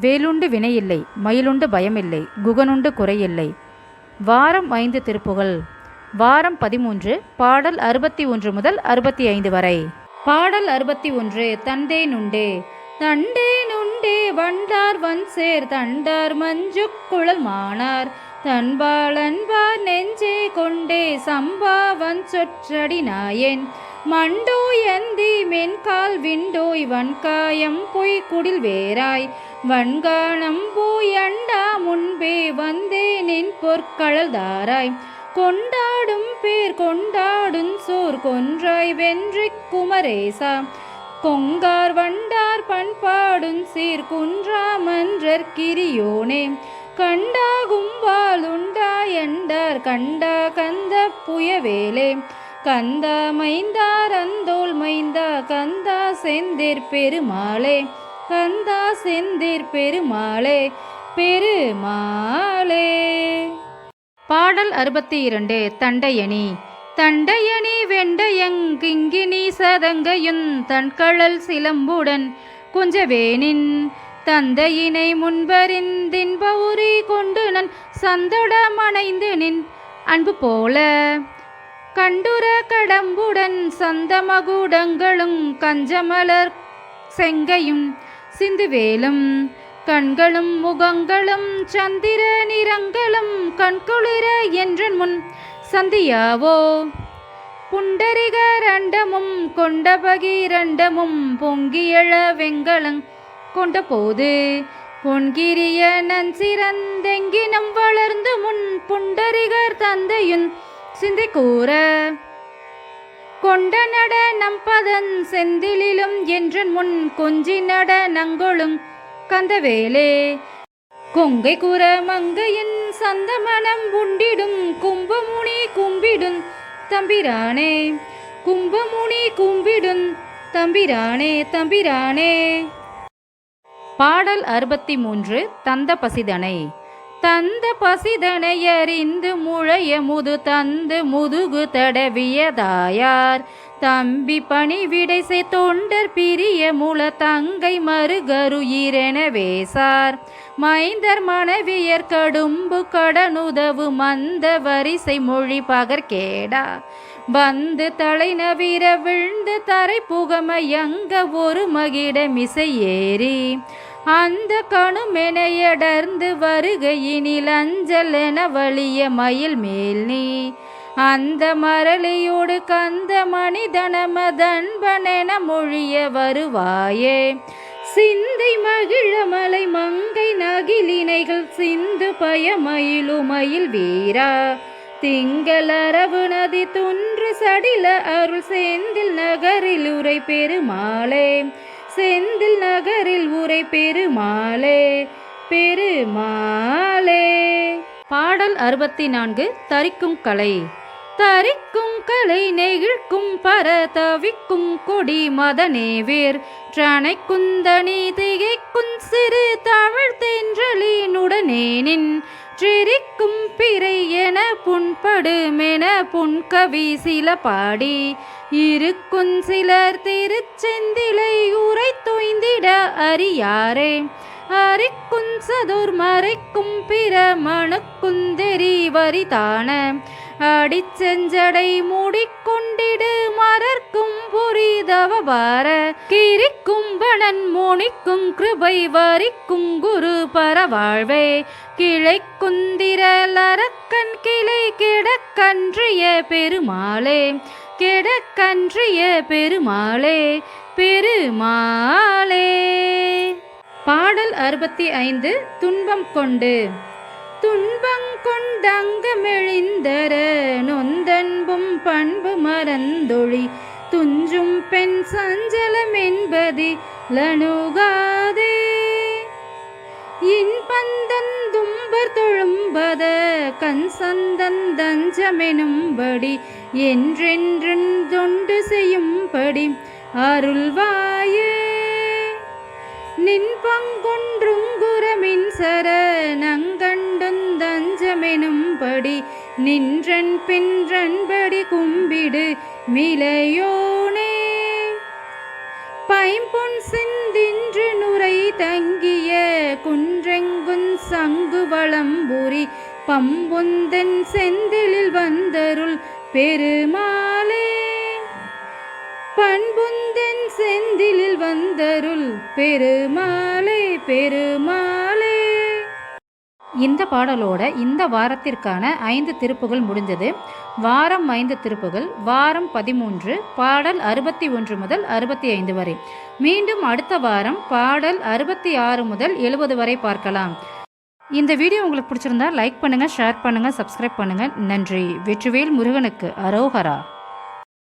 வேலுண்டு வினையில்லை மயிலுண்டு பயமில்லை குகனுண்டு குறையில்லை. வாரம் ஐந்து திருப்புகள். வாரம் பதிமூன்று பாடல் அறுபத்தி ஒன்று முதல் அறுபத்தி ஐந்து வரை. பாடல் அறுபத்தி ஒன்று தந்தே நுண்டே. தண்டே நுண்டே வண்டார் வன்சேர் தண்டார் மஞ்சு குழல் மானார். தன்பாளன்பார் நெஞ்சே கொண்டே சம்பாவன் சொற்றடினாயேன் மண்டோய் அந்தி மென்கால் விண்டோய் வன்காயம் பொய் குடில் வேராய் வன்காணம் போய் அண்டா முன்பே வந்தேனின் பொற்களல் தாராய். கொண்டாடும் பேர் கொண்டாடும் சோர் கொன்றாய் வென்றி குமரேசா. கொங்கார் வண்டார் பண்பாடும் சீர் குன்றாமன்றற் கிரியோனே. கண்டாகும் வாளுண்டாயண்டார் கண்டா கந்த புயவேலே. கந்த மைந்தார் அந்தோல் மைந்தா. கந்தா செந்திர் பெருமாளே. கந்தா செந்திர் பெருமாளே. பெருமாளே. பாடல் அறுபத்தி இரண்டு தண்டையணி தண்டையணி வெண்டையங்கிங்கினி சதங்கையுன் தன்கழல் சிலம்புடன் குஞ்சவேனின் தந்தையினை முன்பறிந்தின்ப உரி கொண்டு நன் சந்தடமணைந்து நின் அன்பு போல. கண்டுர கடம்புடன் சந்தமகுடங்களும் கஞ்சமலர் செங்கையும் சிந்துவேலும் கண்களும் முகங்களும் சந்திர நிறங்களும் கண்குளிர என்றன் முன் சந்தியாவோ புண்டரிகரண்டமும் கொண்ட பகிரண்டமும் பொங்கியழ வெங்கலங் கொண்ட போது பொன்கிரியனன் சிறந்தெங்கினம் வளர்ந்து முன் புண்டரிகர் தந்தையுன் சிந்தை கூற கொண்ட நட நம்பதன் செந்திலும் என்றன் முன் கொஞ்சி நட நங்கொழுங் கந்தவேலே. கொங்கை கூற மங்கையின் சந்தமனம் உண்டிடும் கும்பமுனி கும்பிடும் தம்பிரானே. கும்பமுனி கும்பிடும் தம்பிரானே தம்பிரானே. பாடல் அறுபத்தி மூன்று தந்த பசிதனை. தந்த பசிதனை அறிந்து முழைய முது தந்து முதுகு தடவியதாயார். தம்பி பணிவிடை செய் தொண்டர் பிரிய முல தங்கை மறுகருயிரென வேசார். மைந்தர் மனைவியர் கடும்பு கடனுதவு மந்த வரிசை மொழி பகர்கேடா வந்து தலை நவிர விழுந்து தரை புகமையங்க ஒரு மகிடமிசை ஏறி. அந்த கணுமெனையடர்ந்து வருகையினில் அஞ்சல் என வலிய மயில் மேல் நீ. அந்த மரளியோடு கந்த மனிதனமதன்பனென மொழிய வருவாயே. சிந்தை மகிழமலை மங்கை நகிலினைகள் சிந்து பயமயிலுமயில் வீரா. திங்களரவு நதி துன்று சடில அருள் செந்தில் நகரில் உரை பெருமாளே. செந்தில் நகரில் உரை பெருமாளே பெருமாளே. பாடல் அறுபத்தி நான்கு தரிக்கும் கலை. தரிக்கும் கலை நெகிழ்க்கும் பர தவிக்கும் கொடி மதனேவேர் ட்ரனை குந்தனி திகைக்கும் சிறு தமிழ் தென்றலினுடனேனின் ட்ரிரிக்கும் பிறை என புண்படுமென புன்கவி சில பாடி இருக்கும் சிலர் திருச்செந்திலை உரை தொய்ந்திட அறியாரே. அரிக்கும் சதுர் மறைக்கும் பிற மணுக்குந்தெரி வரிதான அடிச்செஞ்சடை மூடிக்கொண்டிடு மலர்க்கும் புரிதவபார கிரிக்கும் பணன் மோனிக்கும் கிருபை வரிக்கும் குரு பரவாழ்வே. கிளை குந்திரலரக்கன் கிளை கிடக்கன்றிய பெருமாளே. கிடக்கன்றிய பெருமாளே பெருமாளே. பாடல் அறுபத்தி ஐந்து துன்பம் கொண்டு துன்பங்கொண்டங்கமெழிந்தர நொந்தன்பும் பண்பு மறந்தொழி. துஞ்சும் பெண் சஞ்சலம் என்பதி லனுகாதே இன்பந்தந்தும்பர் தொழும்பத கண் சந்தந்தஞ்சமெனும்படி என்றென்றென் தொண்டு செய்யும்படி அருள்வாயே. நின் பங்கொன்றுங்குரமின் சரணங்கண்டுந்தஞ்சமெனும்படி நின்றன் பின்றன்படி கும்பிடு மிலையோனே பைம்பொன் சிந்தின்று நுரை தங்கிய குன்றெங்குன் சங்கு வளம்புரி பம்புந்தன் செந்திலில் வந்தருள் பெருமாளே பண்புந்தன் செந்திலில் வந்தருள் பெருமாளே பெருமாளே. இந்த பாடலோட இந்த வாரத்திற்கான ஐந்து திருப்புகள் முடிஞ்சது. வாரம் ஐந்து திருப்புகள் வாரம் பதிமூன்று பாடல் அறுபத்தி ஒன்று முதல் அறுபத்தி ஐந்து வரை. மீண்டும் அடுத்த வாரம் பாடல் அறுபத்தி ஆறு முதல் எழுபது வரை பார்க்கலாம். இந்த வீடியோ உங்களுக்கு பிடிச்சிருந்தா லைக் பண்ணுங்கள் ஷேர் பண்ணுங்கள் சப்ஸ்கிரைப் பண்ணுங்கள் நன்றி. வெற்றிவேல் முருகனுக்கு அரோஹரா